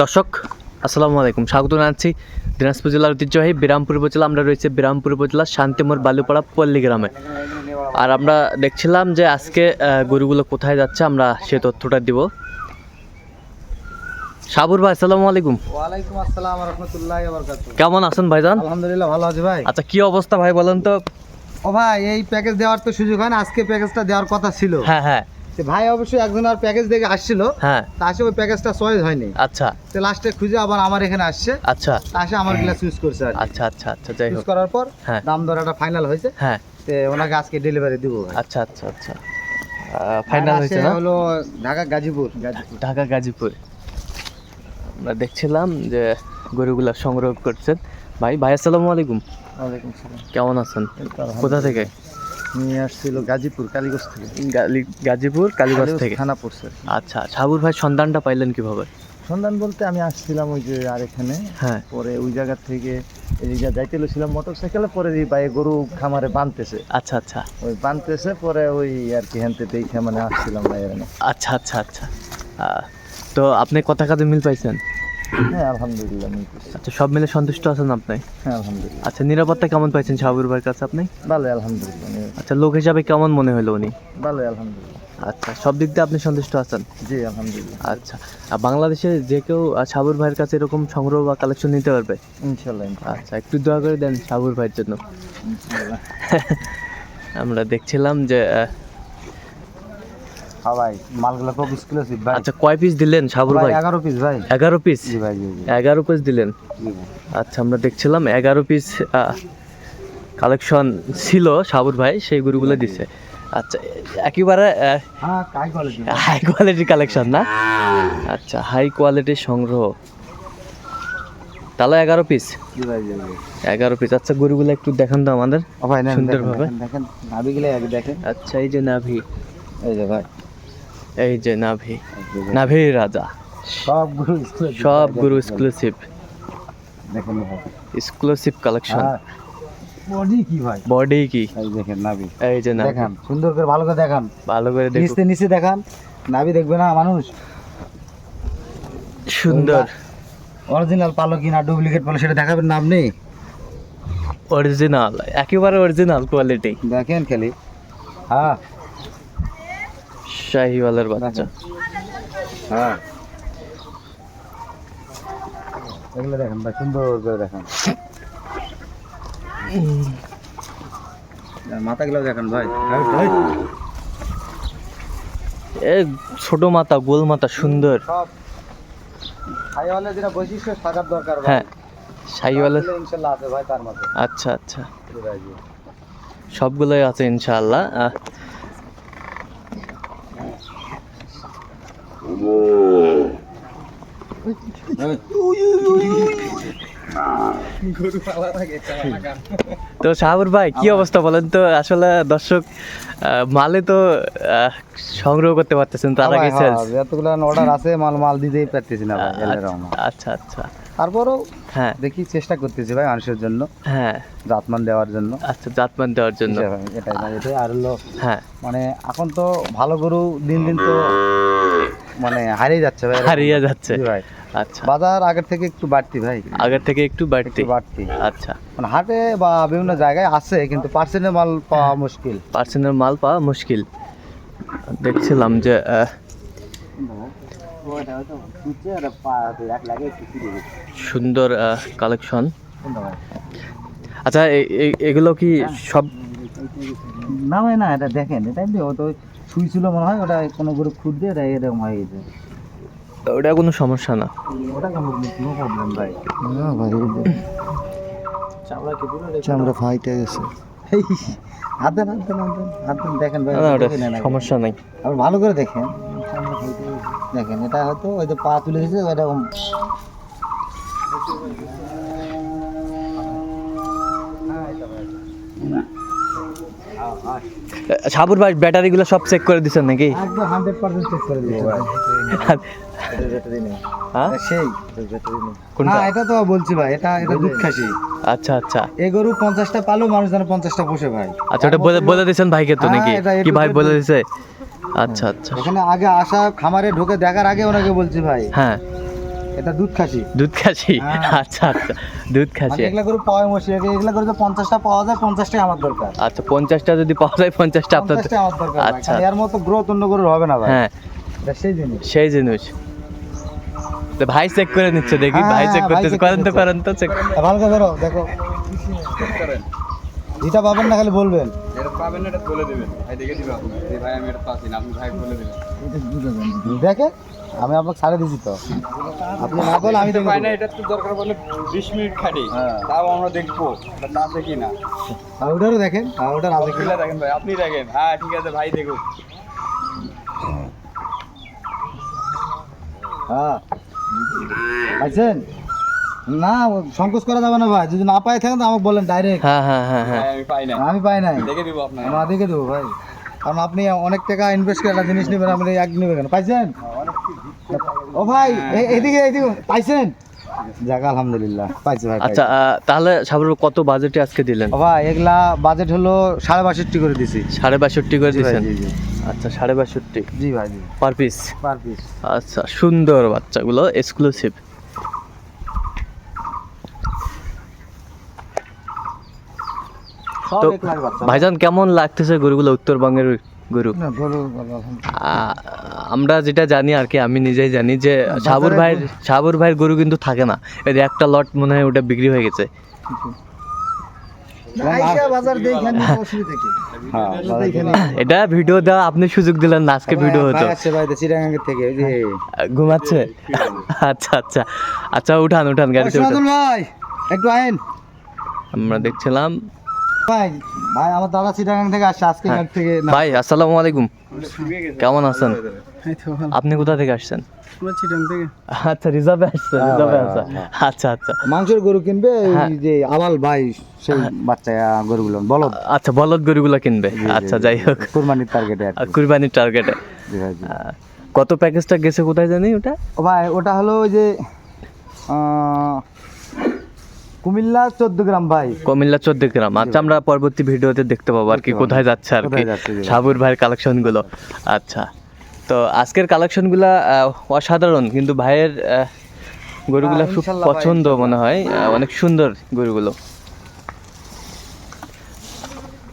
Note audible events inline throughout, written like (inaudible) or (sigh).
দর্শক আসসালামু আলাইকুম। স্বাগত জানাচ্ছি দিনাজপুর জেলার ঐতিহ্যবাহী বিরামপুর উপজেলা। আমরা রয়েছে বিরামপুর উপজেলার শান্তিমোর বালুপাড়া পল্লী গ্রামে। আর আমরা দেখছিলাম যে আজকে গরুগুলো কোথায় যাচ্ছে আমরা সে তথ্যটা দিব। সাবুর ভাই আসসালামু আলাইকুম। ওয়ালাইকুম আসসালাম রহমতুল্লাহ বরকাতুহ। কেমন আছেন ভাইজান? আলহামদুলিল্লাহ ভালো আছি ভাই। আচ্ছা কি অবস্থা ভাই বলেন তো? ও ভাই এই প্যাকেজ দেওয়ার তো সুযোগ হয় না। আজকে প্যাকেজটা দেওয়ার কথা ছিল। হ্যাঁ হ্যাঁ। ভাই অবশ্যই একজন আর প্যাকেজ দেখে আসছিল। হ্যাঁ। তা আসে ওই প্যাকেজটা চয়েস হয়নি। আচ্ছা। তো লাস্টে খুঁজে আবার আমার এখানে আসছে। আচ্ছা। তা আসে আমার চুজ করছে আচ্ছা আচ্ছা আচ্ছা যাই হোক। করার পর হ্যাঁ। দাম দরটা ফাইনাল হয়েছে। হ্যাঁ। তো ওনাকে আজকে ডেলিভারি দিব আচ্ছা আচ্ছা আচ্ছা। ফাইনাল হয়েছে না? হলো ঢাকা গাজীপুর। ঢাকা গাজীপুর। আমরা দেখছিলাম যে গরুগুলা সংগ্রহ করছেন। ভাই ভাই আসসালামু আলাইকুম। ওয়ালাইকুম সালাম কেমন আছেন? কোথা থেকে? নিয়ে আসছিল গাজীপুর কালীগঞ্জ থেকে। গাজীপুর কালীগঞ্জ থেকে? থানা পড়ছে আচ্ছা সাবুর ভাই সন্ধানটা পাইলেন কীভাবে? সন্ধান বলতে আমি আসছিলাম ওই যে আর এখানে হ্যাঁ। পরে ওই জায়গা থেকে এদিকে যাইতে ছিলাম মোটর সাইকেলে পরে এই বাইরে গরু খামারে বাঁধতেছে আচ্ছা আচ্ছা। ওই বাঁধতেছে পরে ওই আর কি হ্যানতে দেখে মানে আসছিলাম বাইরে। আচ্ছা আচ্ছা আচ্ছা। তো আপনি কথা কাজে মিল পাইছেন? হ্যাঁ আলহামদুলিল্লাহ আচ্ছা সব মিলে সন্তুষ্ট আছেন আপনি? হ্যাঁ আলহামদুলিল্লাহ। আচ্ছা নিরাপত্তা কেমন পাইছেন সাবুর ভাইয়ের কাছে আপনি? ভালো আলহামদুলিল্লাহ আচ্ছা লোক হিসাবে কেমন মনে হলো উনি? ভালো আলহামদুলিল্লাহ। আচ্ছা সব দিক দিয়ে আপনি সন্তুষ্ট আছেন? জি আলহামদুলিল্লাহ। আচ্ছা আর বাংলাদেশে যে কেউ সাবুর ভাইয়ের কাছে এরকম সংগ্রহ বা কালেকশন নিতে পারবে? ইনশাল্লাহ আচ্ছা একটু দোয়া করে দেন সাবুর ভাইয়ের জন্য। আমরা দেখছিলাম যে আহ, মালগুলো খুব এক্সক্লুসিভ ভাই। আচ্ছা কয় পিস দিলেন সাবুর ভাই পিস ভাই। পিস জি ভাই জি জি। এগারো পিস দিলেন। আচ্ছা আমরা দেখছিলাম এগারো পিস কালেকশন ছিল সাবুর ভাই সেই গরুগুলো দিছে। আচ্ছা একেবারে হ্যাঁ হাই কোয়ালিটির কালেকশন না? আচ্ছা হাই কোয়ালিটির সংগ্রহ। তাহলে এগারো পিস এগারো পিস আচ্ছা গরুগুলো একটু দেখান তো আমাদের। সুন্দরভাবে। দেখেন। আচ্ছা এই যে নাভি। এই যে ভাই। এই যে নাভি যে ভাই। নাভির রাজা। সব গুরু সব গরু এক্সক্লুসিভ দেখেন এক্সক্লুসিভ কালেকশন বডি কি ভাই? বডি কি? এই দেখেন নাবি এই যে নাভি। দেখান সুন্দর করে ভালো করে দেখান। ভালো করে দেখুন। নিচে নিচে দেখান। নাবি দেখবে না মানুষ? সুন্দর। অরিজিনাল পালো কিনা ডুপ্লিকেট পালো সেটা দেখাবেন না আপনি? অরিজিনাল একেবারে অরিজিনাল কোয়ালিটি দেখেন খালি। হ্যাঁ। শাহিওয়ালের বাচ্চা। হ্যাঁ। এগুলো দেখেন ভাই সুন্দর করে দেখেন। মাথাগুলো দেখেন ভাই। এ ছোট মাথা গোল মাথা সুন্দর। যেটা বৈশিষ্ট্য থাকার দরকার হ্যাঁ শাহিওয়ালের সবগুলো ইনশাল্লাহ আছে ভাই তার মধ্যে। আচ্ছা আচ্ছা। সবগুলোই আছে ইনশাআল্লাহ তো শাহাবুর ভাই কি অবস্থা বলেন তো? আসলে দর্শক মালে তো সংগ্রহ করতে পারতেছেন তার হ্যাঁ আগে সেলস হ্যাঁ, অর্ডার আছে মাল মাল দিতেই পারতেছি না রহমান। আচ্ছা আচ্ছা তারপরও হ্যাঁ। দেখি চেষ্টা করতেছি ভাই মানুষের জন্য হ্যাঁ। জাতমান দেওয়ার জন্য। আচ্ছা জাতমান দেওয়ার জন্য। এটাই এটাই আর হলো হ্যাঁ। মানে এখন তো ভালো গরু দিন দিন তো মানে হারিয়ে যাচ্ছে ভাই হারিয়ে যাচ্ছে। ভাই। আচ্ছা। বাজার আগের থেকে একটু বাড়তি ভাই। আগের থেকে একটু বাড়তি। বাড়তি। আচ্ছা। মানে হাটে বা বিভিন্ন জায়গায় আছে কিন্তু পার্সেন্টের মাল পাওয়া মুশকিল। পার্সেন্টের মাল পাওয়া মুশকিল। দেখছিলাম যে সুন্দর কালেকশন আচ্ছা এগুলো কি সব না ভাই না এটা দেখেন। এটা ও তো শুই ছিল মনে হয় ওটা কোনো গরু খুদ দিয়ে এটা এরকম হয়ে গেছে। ওটা কোনো সমস্যা না। ওটা কোনো নো প্রবলেম ভাই না ভাই চামড়া কি পুরো চামড়া ফাইটে গেছে। হাত দেন হাত দেন হাত দেখেন ভাই না, না। সমস্যা নাই। আবার ভালো করে দেখেন। দেখেন এটা হয়তো ওই যে পা তুলে দিয়েছে এরকম সাবুর ভাই ব্যাটারিগুলো সব চেক করে দিচ্ছেন নাকি? একদম চেক করে হ্যাঁ? সেই কোনটা? এটা তো বলছি ভাই এটা এটা দুধ খাসি আচ্ছা আচ্ছা। এই গরু পঞ্চাশটা পালো মানুষ যেন পঞ্চাশটা বসে ভাই। আচ্ছা ওটা বলে বলে দিয়েছেন ভাইকে তো হ্যাঁ, নাকি? কি ভাই বলে দিয়েছে আচ্ছা আচ্ছা। এখানে আগে আসা খামারে ঢুকে দেখার আগে ওনাকে বলছি ভাই। হ্যাঁ। এটা দুধ খাসি। দুধ খাসি? হ্যাঁ। আচ্ছা আচ্ছা দুধ খাসি। মানে এগুলা করে পাওয়া মশি এগুলা করে তো পাওয়া যায় পঞ্চাশটাই আমার দরকার। আচ্ছা পঞ্চাশটা যদি পাওয়া যায় আপনার আচ্ছা। খালি এর মতো গ্রোথ অন্য গরুর হবে না ভাই। হ্যাঁ। সেই জিনিস। সেই জিনিস। তো ভাই চেক করে নিচ্ছে দেখি হ্যাঁ, ভাই চেক করতেছে করেন তো করেন তো চেক ভালো করে ধরো দেখো। যেটা পাবেন না খালি বলবেন। এটা পাবেন না এটা বলে দেবেন। ভাই দেখে দিবে আপনার। এই ভাই আমি এটা পাচ্ছি না আপনি ভাই বলে দেবেন। দেখে আমি আপনাকে ছাড়ে দিছি তো। আপনি না বলে আমি দেখে পাই না এটা তো দরকার বলে বিশ মিনিট খাটি। হ্যাঁ। তাও আমরা দেখব এটা আছে কি না। আর ওটারও দেখেন ওটার আছে কি কিলা দেখেন ভাই আপনি দেখেন। হ্যাঁ ঠিক আছে ভাই দেখুন হ্যাঁ। পাইছেন না সংকোচ করা যাবে না ভাই যদি না পাই থাকেন তো আমাকে বলেন ডাইরেক্ট হ্যাঁ হ্যাঁ হ্যাঁ হ্যাঁ। আমি পাই না। আমি পাই না দেখে দিব আপনাকে। আমরা দেখে দেবো ভাই। কারণ আপনি অনেক টাকা ইনভেস্ট করে একটা জিনিস নেবেন আপনি এক নেবেন কেন? পাইছেন? ও ভাই এদিকে এদিকে পাইছেন? যাক আলহামদুলিল্লাহ পাইছে ভাই আচ্ছা তাহলে সাবরুল কত বাজেটে আজকে দিলেন? ভাই এগুলা বাজেট হলো সাড়ে বাষট্টি করে দিছি। সাড়ে বাষট্টি করে আচ্ছা সাড়ে বাষট্টি। জি ভাই জি। পার পিস পার পিস আচ্ছা সুন্দর বাচ্চাগুলো এক্সক্লুসিভ তো ভাইজান কেমন লাগতেছে গরুগুলো উত্তরবঙ্গের গরু? আমরা যেটা জানি আর কি আমি নিজেই জানি যে সাবুর ভাইয়ের সাবুর ভাইয়ের গরু কিন্তু থাকে না। এর একটা লট মনে হয় ওটা বিক্রি হয়ে গেছে। কি? হ্যাঁ দেখেন। এটা ভিডিও দেওয়া আপনি সুযোগ দিলেন না আজকে ভিডিও হতো। থেকে ঘুমাচ্ছে? আচ্ছা আচ্ছা। আচ্ছা উঠান উঠান গাড়িতে উঠান। ভাই একটু আইন। আমরা দেখছিলাম। ভাই ভাই আমার দাদা চিটাগাং থেকে আসছে আজকে হ্যাঁ। থেকে ভাই আসসালামু আলাইকুম। কেমন আছেন? আপনি কোথা থেকে আসছেন? আচ্ছা রিজার্ভে আসছেন হ্যাঁ, রিজার্ভে হ্যাঁ, আচ্ছা হ্যাঁ। আচ্ছা আচ্ছা। মাংসের গরু কিনবে? ওই হ্যাঁ। যে আবাল ভাই সেই বাচ্চা গরুগুলো বলো আচ্ছা বলদ গরুগুলো কিনবে। আচ্ছা যাই হোক। কুরবানির টার্গেটে। কুরবানির টার্গেটে। কত প্যাকেজটা গেছে কোথায় জানি ওটা? ও ভাই ওটা হলো ওই যে কুমিল্লা চোদ্দ গ্রাম ভাই। কুমিল্লা চোদ্দ গ্রাম। আচ্ছা আমরা পরবর্তী ভিডিওতে দেখতে পাবো আর কি কোথায় যাচ্ছে আর কি। সাবুর ভাইয়ের কালেকশনগুলো। আচ্ছা। তো আজকের কালেকশনগুলা আহ, অসাধারণ কিন্তু ভাইয়ের গরুগুলা হ্যাঁ, খুব পছন্দ মনে হয় অনেক সুন্দর গরুগুলো।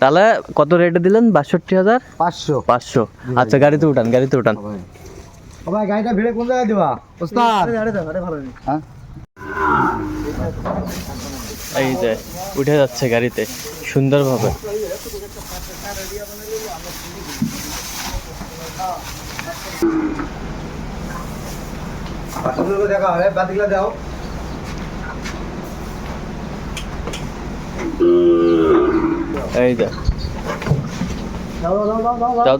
তাহলে কত রেটে দিলেন? বাষট্টি হাজার? পাঁচশো। পাঁচশো। আচ্ছা গাড়িতে উঠান গাড়িতে উঠান। ভাই। গাড়িটা ভিড়ে কোন জায়গায় দিবা? ওস্তাদ! হ্যাঁ? এই যে উঠে যাচ্ছে গাড়িতে সুন্দরভাবে। দেখা হবে বাতিগুলো দাও। এই দাও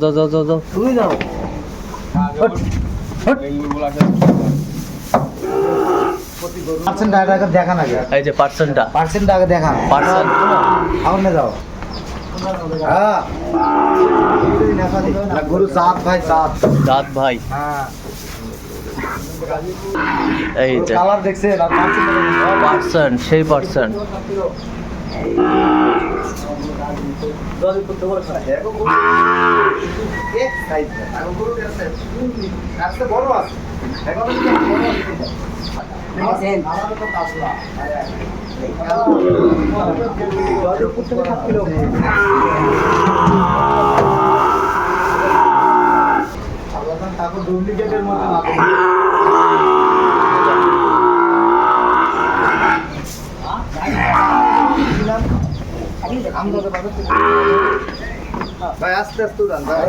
দাও দাও দাও দাও। তুমি পার্সেন্ট আগে দেখান আগে। এই যে পার্সেন্টটা। পার্সেন্ট আগে দেখান Percent? আমার না যাও। হ্যাঁ। গরু ভাই ভাই। হ্যাঁ। এই কালার দেখছেন সেই বড় আছে। ঠাকুর ডুপ্লিকেটের মধ্যে ভাই আস্তে আস্তে উড়ান ভাই।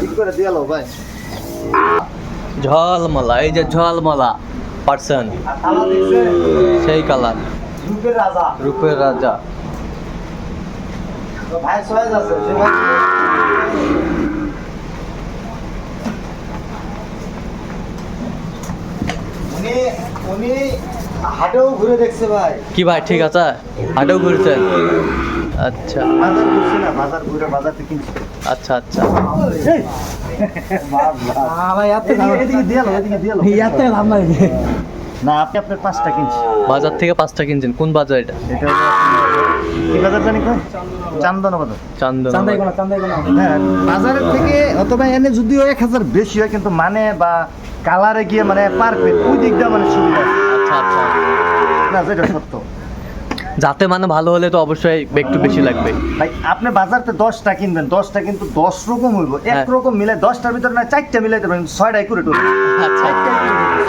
ঠিক করে দিয়ালো ভাই। ঝলমলা এই যে ঝলমলা দেখছে সেই কালার। রূপের রাজা। রূপের রাজা ভাই সয়েজ আছে উনি উনি হাটেও ঘুরে দেখছে ভাই। কি ভাই ঠিক আছে? হাটেও ঘুরছেন আচ্ছা। বাজার ঘুরছে না বাজার ঘুরে বাজার থেকে কিনছে। আচ্ছা আচ্ছা। না আপনি আপনার পাঁচটা কিনছি বাজার থেকে পাঁচটা কিনছেন। কোন বাজার এটা? এটা হলো আপনার কি বাজার জানি কয় চান্দনা বাজার। চান্দন হ্যাঁ বাজারের থেকে অথবা এনে যদিও এক হাজার বেশি হয় কিন্তু মানে বা কালারে গিয়ে মানে পারফেক্ট ওই দিকটা মানে সুবিধা। আচ্ছা আচ্ছা। না যেটা সত্য। যাতে মানে ভালো হলে তো অবশ্যই একটু বেশি লাগবে। ভাই আপনি বাজারতে দশটা কিনবেন দশটা কিন্তু দশ রকম হইব। এক হ্যাঁ। রকম মিলে দশটার ভিতরে না চারটা মিলাইতে পারেন ছয়টাই করে উঠবে আচ্ছা।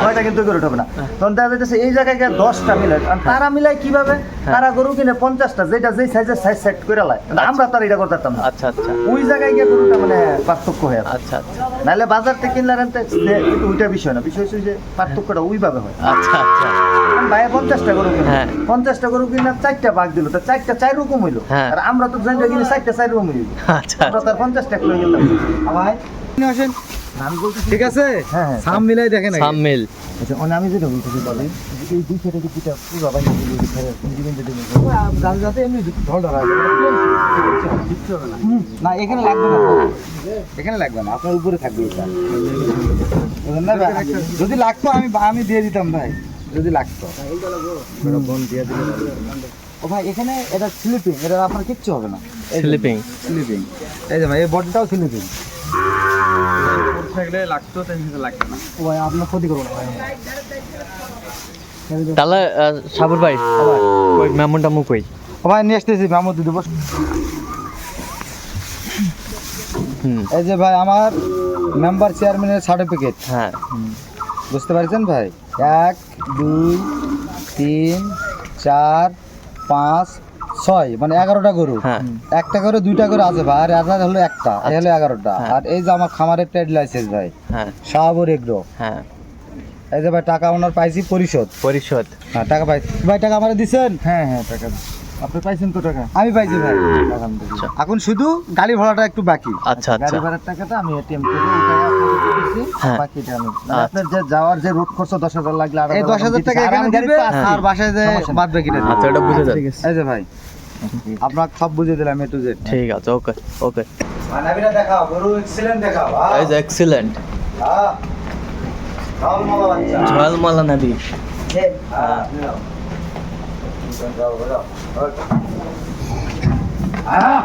ছয়টা কিন্তু করে উঠবে না। তখন দেখা যাচ্ছে এই জায়গায় গিয়ে দশটা মিলাই আর তারা মিলাই কীভাবে? হ্যাঁ। তারা গরু কিনে পঞ্চাশটা যেটা যেই সাইজের সাইজ সেট করে লাই আমরা তো আর এটা করতে পারতাম না। আচ্ছা আচ্ছা। ওই জায়গায় গিয়ে গরুটা মানে পার্থক্য হয়ে আচ্ছা আচ্ছা। নাহলে বাজার থেকে কিনলে আনতে কিন্তু ওইটা বিষয় না। বিষয় হচ্ছে যে পার্থক্যটা ওইভাবে হয়। আচ্ছা আচ্ছা। ভাইয়া পঞ্চাশটা গরু কিনে। হ্যাঁ। পঞ্চাশটা গরু কিনে চারটা ভাগ দিল তো চারটা চার রকম হইল। হ্যাঁ। আর আমরা তো জানি কিনে চারটা চার রকম হইল। আচ্ছা আমরা তার পঞ্চাশটা করে গেলাম। ভাই আসেন। ঠিক আছে? হ্যাঁ হ্যাঁ। সাম মিলাই দেখেন আগে। সামিল আচ্ছা আমি যেটা বলতেছি বলেন এই দুই সাইডে কি দুইটা পুরো বাই গাছ যাতে এমনি ঢল ঢল না। এখানে লাগবে না। এখানে লাগবে না আপনার উপরে থাকবে এটা। না। ভাই? যদি লাগতো আমি আমি দিয়ে দিতাম ভাই। যদি লাগতো। বোন দিয়ে দিলে ও ভাই এখানে এটা স্লিপিং এটা আপনার কিচ্ছু হবে না। স্লিপিং স্লিপিং এই যে ভাই এই বডিটাও স্লিপিং থাকলে লাগতো তাই লাগতো না। ও ভাই আপনার ক্ষতি করব না ভাই। তাহলে সাবর ভাই ওই মেমনটা মুখ কই ও ভাই নিয়ে আসতেছি মামু দিদি বস হুম। এই যে ভাই আমার মেম্বার চেয়ারম্যানের সার্টিফিকেট হ্যাঁ। বুঝতে পারছেন ভাই? এক দুই তিন চার পাঁচ ছয়। মানে এগারোটা গরু। হ্যাঁ। একটা করে দুইটা করে আছে ভাই। আর আধার হলো একটা এই হলো এগারোটা। হ্যাঁ। আর এই যে আমার খামারের ট্রেড লাইসেন্স ভাই হ্যাঁ। শাহাবুর এগ্রো। হ্যাঁ। এই যে ভাই টাকা ওনার পাইছি পরিশোধ। পরিশোধ। হ্যাঁ টাকা পাই ভাই টাকা আমার দিচ্ছেন হ্যাঁ হ্যাঁ টাকা আপনি পাইছেন তো টাকা? আমি পাইছি ভাই। আলহামদুলিল্লাহ। এখন শুধু গাড়ি ভাড়াটা একটু বাকি। আচ্ছা আচ্ছা। গাড়ি ভাড়ার টাকাটা আমি এটিএম করে আপনাকে। হ্যাঁ। মানে। আপনার যে যাওয়ার যে রুট খরচ দশ হাজার লাগলে এই দশ হাজার টাকা এখানে দিবে আর বাসায় যে বাদ বাকিটা আচ্ছা ওটা বুঝে যান এই যে ভাই আপনার সব বুঝে দিলাম এ টু জেড ঠিক আছে ওকে ওকে। মানাবিটা দেখাও গরু এক্সিলেন্ট দেখাও এই যে এক্সিলেন্ট হ্যাঁ ঝলমালা নদী। হ্যাঁ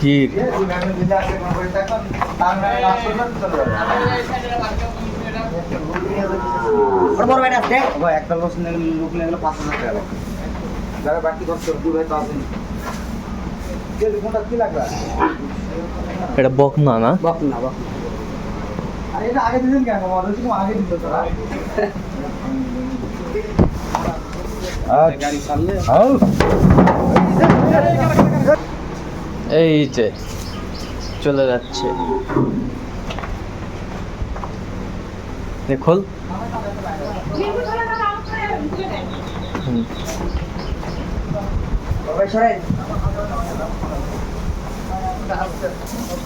কি? একটা লোক নিয়ে গেলে পাঁচ হাজার টাকা যারা বাকি খরচ দুই ভাই তো আসেনি কোনটা কি লাগবে? এটা বকনা না? আরে এটা আগে দিলেন কেন? আগে দিত তোরা। এই যে, চলে যাচ্ছে। দেখল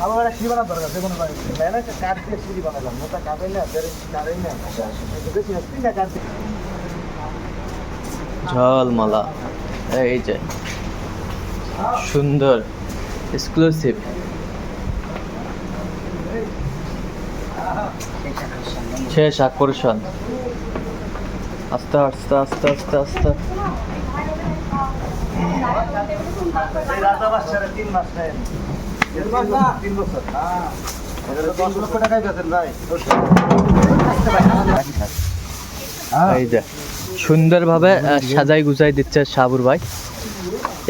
আমার একটা সিঁড়ি বানার দরকার যে কোনো কাঠ দিয়ে সিঁড়ি বানালাম মোটা কাঠই না কাঠই না কাঠ ঝলমালা। এই যে সুন্দর এক্সক্লুসিভ শেষ আকর্ষণ। আস্তে আস্তে আস্তে আস্তে আস্তে। এই যে। সুন্দরভাবে ভাবে সাজাই গুজাই দিচ্ছে সাবুর ভাই।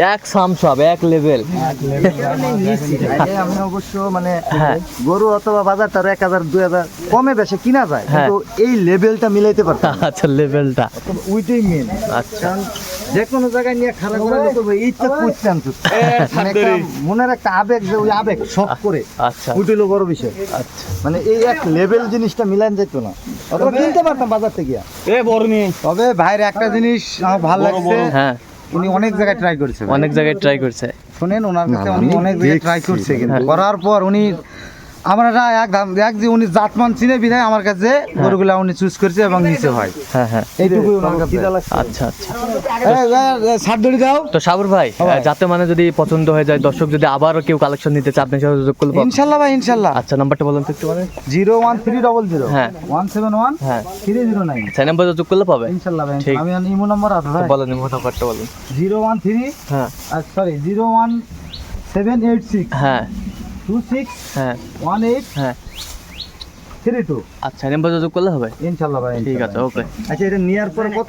এক সাম সব এক লেভেল (laughs) আমি অবশ্য মানে হ্যাঁ। গরু অথবা বাজার তার এক হাজার দুই হাজার কমে বেশি কিনা যায় হ্যাঁ। কিন্তু এই লেভেলটা মিলাইতে পারতাম আচ্ছা লেভেলটা উইথ মেন আচ্ছা। যে কোনো জায়গায় নিয়ে খারাপ করা যেত এইটা করতাম তো। মানে একটা মনের একটা আবেগ যে ওই আবেগ সব করে আচ্ছা। ওইটা বড় বিষয়। আচ্ছা। মানে এই এক লেভেল জিনিসটা মিলান যেত না। অথবা কিনতে পারতাম বাজার থেকে। এ বড় মেয়ে। তবে ভাইয়ের একটা জিনিস আমার ভালো লাগছে। হ্যাঁ। উনি অনেক জায়গায় ট্রাই করেছে অনেক জায়গায় ট্রাই করছে। শুনেন ওনার কাছে উনি অনেক জায়গায় ট্রাই করছে কিন্তু করার পর উনি আমরা না এক যে উনি জাতমান চিনে বিধায় আমার কাছে গরুগুলা উনি চুজ করছে এবং নিচে হয়। হ্যাঁ হ্যাঁ। কাছে। আচ্ছা আচ্ছা। দড়ি দাও। তো সাবর ভাই হ্যাঁ। যাতে মানে যদি পছন্দ হয়ে যায় দর্শক যদি আবারও কেউ কালেকশন নিতে চায় আপনার সাথে যোগাযোগ করব ইনশাল্লাহ ভাই ইনশাল্লাহ। আচ্ছা নাম্বারটা বলুন তো একটু মানে। Zero one three double zero. হ্যাঁ। ওয়ান সেভেন ওয়ান হ্যাঁ। Three zero nine. সেই নাম্বার যোগাযোগ করলে পাবে। ইনশাল্লাহ ভাই ঠিক। আমি ইমো নম্বর আছে ভাই। বলেন নাম্বারটা বলুন। জিরো ওয়ান থ্রি হ্যাঁ। Sorry zero one seven eight six. হ্যাঁ। টু সিক্স হ্যাঁ। ওয়ান এইট হ্যাঁ। থ্রি টু আচ্ছা নাম্বার যোগাযোগ করলে হবে? ইনশাল্লাহ ভাই ঠিক আছে ওকে আচ্ছা এটা নেওয়ার পরে কত